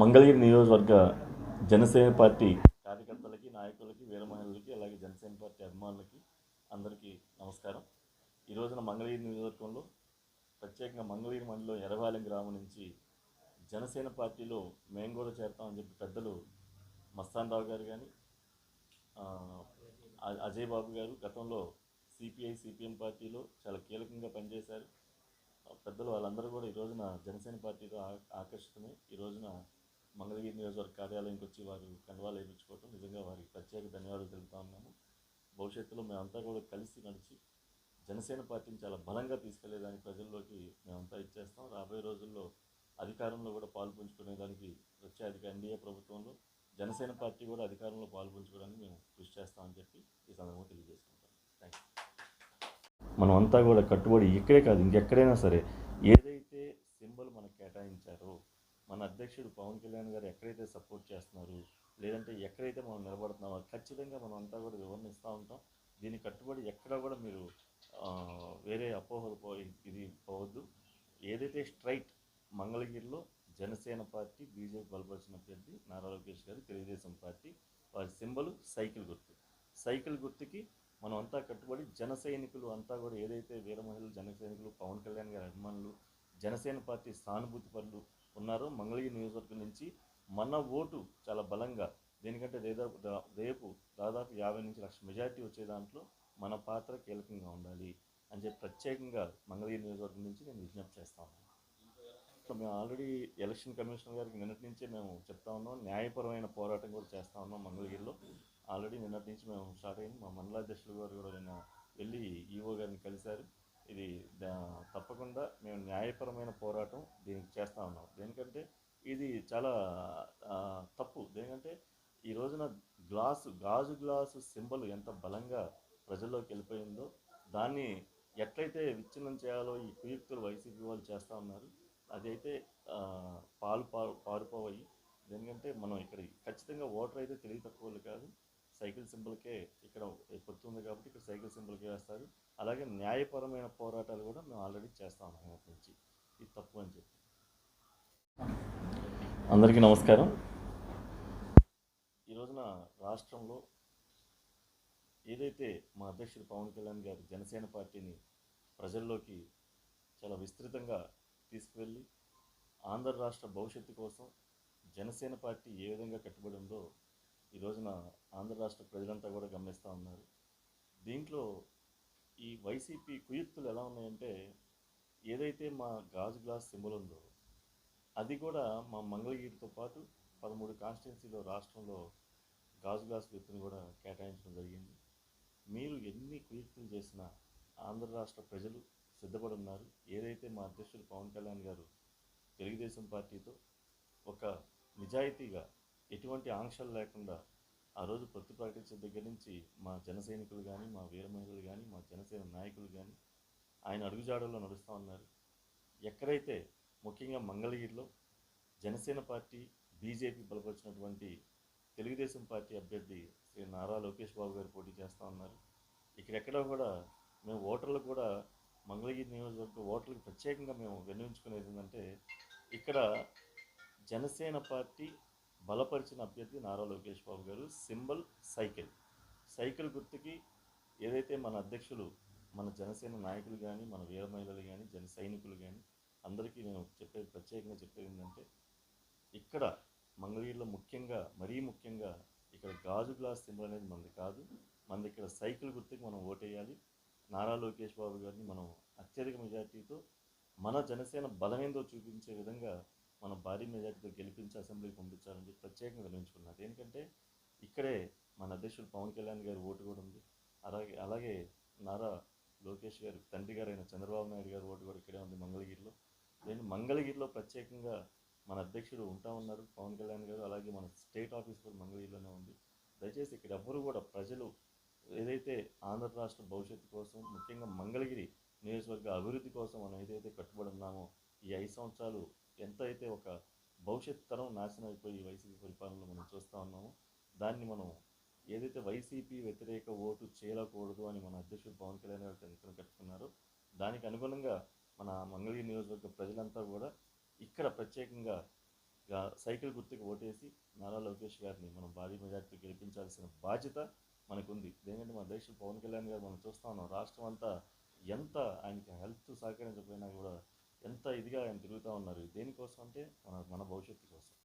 మంగళగిరి నియోజకవర్గ జనసేన పార్టీ కార్యకర్తలకి నాయకులకి వీరమహిళలకి అలాగే జనసేన పార్టీ అభిమానులకి అందరికీ నమస్కారం. ఈ రోజున మంగళగిరి నియోజకవర్గంలో ప్రత్యేకంగా మంగళగిరి మండలం ఎర్రవాలెం గ్రామం నుంచి జనసేన పార్టీలో మేము కూడా చేరతామని చెప్పి పెద్దలు మస్తాన్ రావు గారు కానీ అజయ్ బాబు గారు గతంలో సిపిఐ సిపిఎం పార్టీలో చాలా కీలకంగా పనిచేశారు. పెద్దలు వాళ్ళందరూ కూడా ఈ రోజున జనసేన పార్టీలో ఆకర్షితమై ఈ రోజున మంగళగిరి నియోజకవర్గ కార్యాలయంకి వచ్చి వారు కండవాలు వేయించుకోవటం నిజంగా వారికి ప్రత్యేక ధన్యవాదాలు తెలుపుతా ఉన్నాము. భవిష్యత్తులో మేమంతా కూడా కలిసి నడిచి జనసేన పార్టీని చాలా బలంగా తీసుకెళ్ళేదానికి ప్రజల్లోకి మేమంతా ఇచ్చేస్తాం. రాబోయే రోజుల్లో అధికారంలో కూడా పాల్పంచుకునేదానికి వచ్చే అధిక ఎన్డీఏ ప్రభుత్వంలో జనసేన పార్టీ కూడా అధికారంలో పాల్పంచుకోవడానికి మేము కృషి చేస్తామని చెప్పి ఈ సందర్భంగా తెలియజేసుకుంటాం. థ్యాంక్ యూ మనం అంతా కూడా కట్టుబడి ఇక్కడే కాదు ఇంకెక్కడైనా సరే ఏదైతే సింబల్ మనకు కేటాయించారో మన అధ్యక్షుడు పవన్ కళ్యాణ్ గారు ఎక్కడైతే సపోర్ట్ చేస్తున్నారు లేదంటే ఎక్కడైతే మనం నిలబడుతున్నామో ఖచ్చితంగా మనం అంతా కూడా వివరణిస్తూ ఉంటాం. దీనికి కట్టుబడి ఎక్కడ కూడా మీరు వేరే అపోహలు పో ఇది పోవద్దు. ఏదైతే స్ట్రైట్ మంగళగిరిలో జనసేన పార్టీ బీజేపీ బలపరిచిన అభ్యర్థి నారా లోకేష్ గారు తెలుగుదేశం పార్టీ వారి సింబల్ సైకిల్ గుర్తు. సైకిల్ గుర్తుకి మనం అంతా కట్టుబడి జన సైనికులు అంతా కూడా ఏదైతే వీర మహిళలు జన సైనికులు పవన్ కళ్యాణ్ గారి అభిమానులు జనసేన పార్టీ సానుభూతి పనులు ఉన్నారు. మంగళగిరి నియోజకవర్గం నుంచి మన ఓటు చాలా బలంగా దీనికంటే దాదాపు దా- రేపు దాదాపు యాభై నుంచి లక్ష మెజారిటీ వచ్చే దాంట్లో మన పాత్ర కీలకంగా ఉండాలి అని చెప్పి ప్రత్యేకంగా మంగళగిరి నియోజకవర్గం నుంచి నేను విజ్ఞప్తి చేస్తాను సో మేము ఆల్రెడీ ఎలక్షన్ కమిషనర్ గారికి నిన్నటి నుంచే మేము చెప్తా ఉన్నాం. న్యాయపరమైన పోరాటం కూడా చేస్తా ఉన్నాం మంగళగిరిలో. ఆల్రెడీ నిన్నటి నుంచి మేము స్టార్ట్ అయింది. మా మండలాధ్యక్షులు గారు కూడా నిన్న వెళ్ళి ఈఓ గారిని కలిశారు. ఇది తప్పకుండా మేము న్యాయపరమైన పోరాటం దీనికి చేస్తూ ఉన్నాం. దేనికంటే ఇది చాలా తప్పు. దేనికంటే ఈ రోజున గ్లాసు గాజు గ్లాసు సింబల్ ఎంత బలంగా ప్రజల్లోకి వెళ్ళిపోయిందో దాన్ని ఎట్లయితే విచ్ఛిన్నం చేయాలో ఈ కుయుక్తులు వైసీపీ వాళ్ళు చేస్తూ ఉన్నారు అదైతే పాలు పారు పారిపోయి దేనికంటే మనం ఇక్కడ ఖచ్చితంగా ఓటర్ అయితే తెలివి తక్కువ కాదు. సైకిల్ సింబల్కే ఇక్కడ పొత్తుంది కాబట్టి ఇక్కడ సైకిల్ సింబల్కే వేస్తారు. అలాగే న్యాయపరమైన పోరాటాలు కూడా మేము ఆల్రెడీ చేస్తా ఉన్నాం నుంచి. ఇది తప్పు అని చెప్పి. అందరికీ నమస్కారం. ఈ రోజున రాష్ట్రంలో ఏదైతే మా అధ్యక్షుడు పవన్ కళ్యాణ్ గారు జనసేన పార్టీని ప్రజల్లోకి చాలా విస్తృతంగా తీసుకువెళ్ళి ఆంధ్ర రాష్ట్ర భవిష్యత్తు కోసం జనసేన పార్టీ ఏ విధంగా కట్టుబడి ఉందో ఈ రోజున ఆంధ్ర రాష్ట్ర ప్రజలంతా కూడా గమనిస్తూ ఉన్నారు. దీంట్లో ఈ వైసీపీ కుయుక్తులు ఎలా ఉన్నాయంటే ఏదైతే మా గాజు గ్లాస్ సింబల్ ఉందో అది కూడా మా మంగళగిరితో పాటు పదమూడు కాన్స్టిట్యున్సీలో రాష్ట్రంలో గాజు గ్లాస్ వ్యక్తిని కూడా కేటాయించడం జరిగింది. మీరు ఎన్ని కుయుక్తులు చేసినా ఆంధ్ర రాష్ట్ర ప్రజలు సిద్ధపడి ఉన్నారు ఏదైతే మా అధ్యక్షుడు పవన్ కళ్యాణ్ గారు తెలుగుదేశం పార్టీతో ఒక నిజాయితీగా ఎటువంటి ఆంక్షలు లేకుండా ఆ రోజు పొత్తు ప్రకటించిన దగ్గర నుంచి మా జన సైనికులు కానీ మా వీర మహిళలు కానీ మా జనసేన నాయకులు కానీ ఆయన అడుగుజాడల్లో నడుస్తూ ఉన్నారు. ఎక్కడైతే ముఖ్యంగా మంగళగిరిలో జనసేన పార్టీ బీజేపీ బలపరిచినటువంటి తెలుగుదేశం పార్టీ అభ్యర్థి శ్రీ నారా లోకేష్ బాబు గారు పోటీ చేస్తూ ఉన్నారు. ఇక్కడెక్కడ కూడా మేము ఓటర్లు కూడా మంగళగిరి నియోజకవర్గ ఓటర్లకు ప్రత్యేకంగా మేము వెన్నుంచుకునేది ఏంటంటే ఇక్కడ జనసేన పార్టీ బలపరిచిన అభ్యర్థి నారా లోకేష్ బాబు గారు సింబల్ సైకిల్. సైకిల్ గుర్తుకి ఏదైతే మన అధ్యక్షులు మన జనసేన నాయకులు కానీ మన వీర మహిళలు కానీ జన సైనికులు కానీ అందరికీ నేను చెప్పేది ప్రత్యేకంగా చెప్పేది ఏంటంటే ఇక్కడ మంగళగిరిలో ముఖ్యంగా మరీ ముఖ్యంగా ఇక్కడ గాజు గ్లాస్ సింబల్ అనేది మనది కాదు. మనది ఇక్కడ సైకిల్ గుర్తుకి మనం ఓటేయాలి. నారా లోకేష్ బాబు గారిని మనం అత్యధిక మెజార్టీతో మన జనసేన బలమేందో చూపించే విధంగా మన భారీ మెజార్టీతో గెలిపించి అసెంబ్లీకి పంపించాలని చెప్పి ప్రత్యేకంగా వినియోగించుకున్నారు ఎందుకంటే ఇక్కడే మన అధ్యక్షుడు పవన్ కళ్యాణ్ గారి ఓటు కూడా ఉంది. అలాగే అలాగే నారా లోకేష్ గారు తండ్రి గారైన చంద్రబాబు నాయుడు గారి ఓటు కూడా ఇక్కడే ఉంది మంగళగిరిలో. నేను మంగళగిరిలో ప్రత్యేకంగా మన అధ్యక్షుడు ఉంటా ఉన్నారు పవన్ కళ్యాణ్ గారు. అలాగే మన స్టేట్ ఆఫీస్ కూడా మంగళగిరిలోనే ఉంది. దయచేసి ఇక్కడ ఎవ్వరు కూడా ప్రజలు ఏదైతే ఆంధ్ర రాష్ట్ర భవిష్యత్తు కోసం ముఖ్యంగా మంగళగిరి నియోజకవర్గ అభివృద్ధి కోసం మనం ఏదైతే కట్టుబడి ఉన్నామో ఈ ఐదు సంవత్సరాలు ఎంత అయితే ఒక భవిష్యత్ తరం నాశనం అయిపోయి వైసీపీ పరిపాలనలో మనం చూస్తూ ఉన్నామో దాన్ని మనం ఏదైతే వైసీపీ వ్యతిరేక ఓటు చేయలేకూడదు అని మన అధ్యక్షుడు పవన్ కళ్యాణ్ గారు కంకణం కట్టుకున్నారో దానికి అనుగుణంగా మన మంగళగిరి నియోజకవర్గ ప్రజలంతా కూడా ఇక్కడ ప్రత్యేకంగా సైకిల్ గుర్తుకు ఓటేసి నారా లోకేష్ గారిని మనం భారీ మెజార్టీ గెలిపించాల్సిన బాధ్యత మనకుంది. ఎందుకంటే మన అధ్యక్షుడు పవన్ కళ్యాణ్ గారు మనం చూస్తా ఉన్నాం రాష్ట్రం అంతా ఎంత ఆయనకి హెల్త్ సహకరించకపోయినా కూడా ఎంత ఇదిగా ఆయన తిరుగుతూ ఉన్నారు దేనికోసం అంటే మన మన భవిష్యత్తు కోసం.